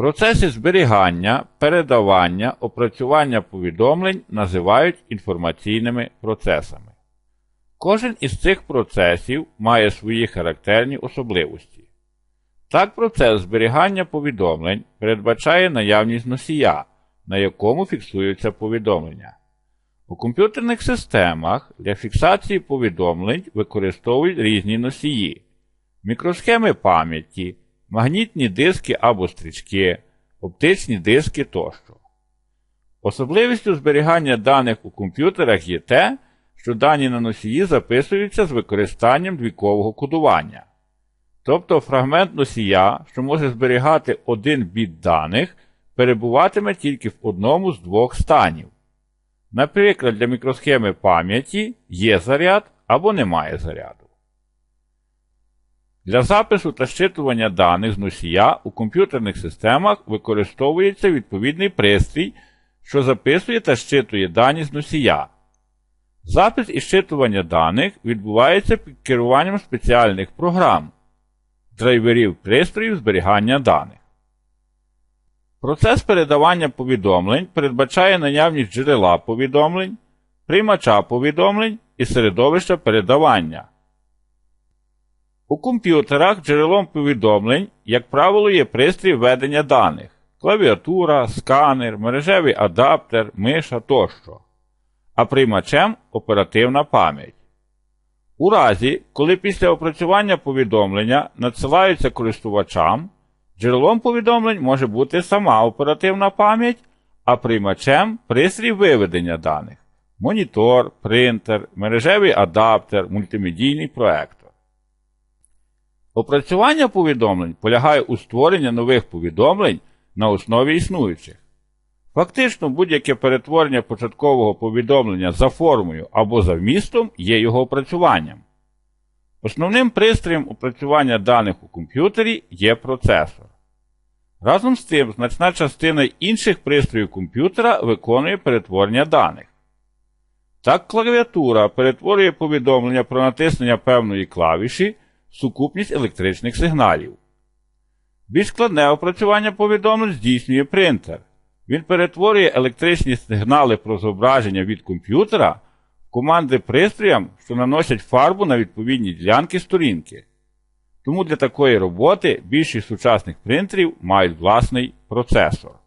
Процеси зберігання, передавання, опрацювання повідомлень називають інформаційними процесами. Кожен із цих процесів має свої характерні особливості. Так, процес зберігання повідомлень передбачає наявність носія, на якому фіксуються повідомлення. У комп'ютерних системах для фіксації повідомлень використовують різні носії, мікросхеми пам'яті, магнітні диски або стрічки, оптичні диски тощо. Особливістю зберігання даних у комп'ютерах є те, що дані на носії записуються з використанням двікового кодування. Тобто фрагмент носія, що може зберігати один біт даних, перебуватиме тільки в одному з двох станів. Наприклад, для мікросхеми пам'яті є заряд або немає заряду. Для запису та щитування даних з носія у комп'ютерних системах використовується відповідний пристрій, що записує та щитує дані з носія. Запис і щитування даних відбувається під керуванням спеціальних програм, драйверів пристроїв зберігання даних. Процес передавання повідомлень передбачає наявність джерела повідомлень, приймача повідомлень і середовища передавання. У комп'ютерах джерелом повідомлень, як правило, є пристрій ведення даних клавіатура, сканер, мережевий адаптер, миша тощо, а приймачем оперативна пам'ять. У разі, коли після опрацювання повідомлення надсилаються користувачам, джерелом повідомлень може бути сама оперативна пам'ять, а приймачем пристрій виведення даних монітор, принтер, мережевий адаптер, мультимедійний проектор. Опрацювання повідомлень полягає у створенні нових повідомлень на основі існуючих. Фактично, будь-яке перетворення початкового повідомлення за формою або за вмістом є його опрацюванням. Основним пристроєм опрацювання даних у комп'ютері є процесор. Разом з тим, значна частина інших пристроїв комп'ютера виконує перетворення даних. Так, клавіатура перетворює повідомлення про натиснення певної клавіші сукупність електричних сигналів. Більш складне опрацювання повідомлень здійснює принтер. Він перетворює електричні сигнали про зображення від комп'ютера в команди пристроям, що наносять фарбу на відповідні ділянки сторінки. Тому для такої роботи більшість сучасних принтерів мають власний процесор.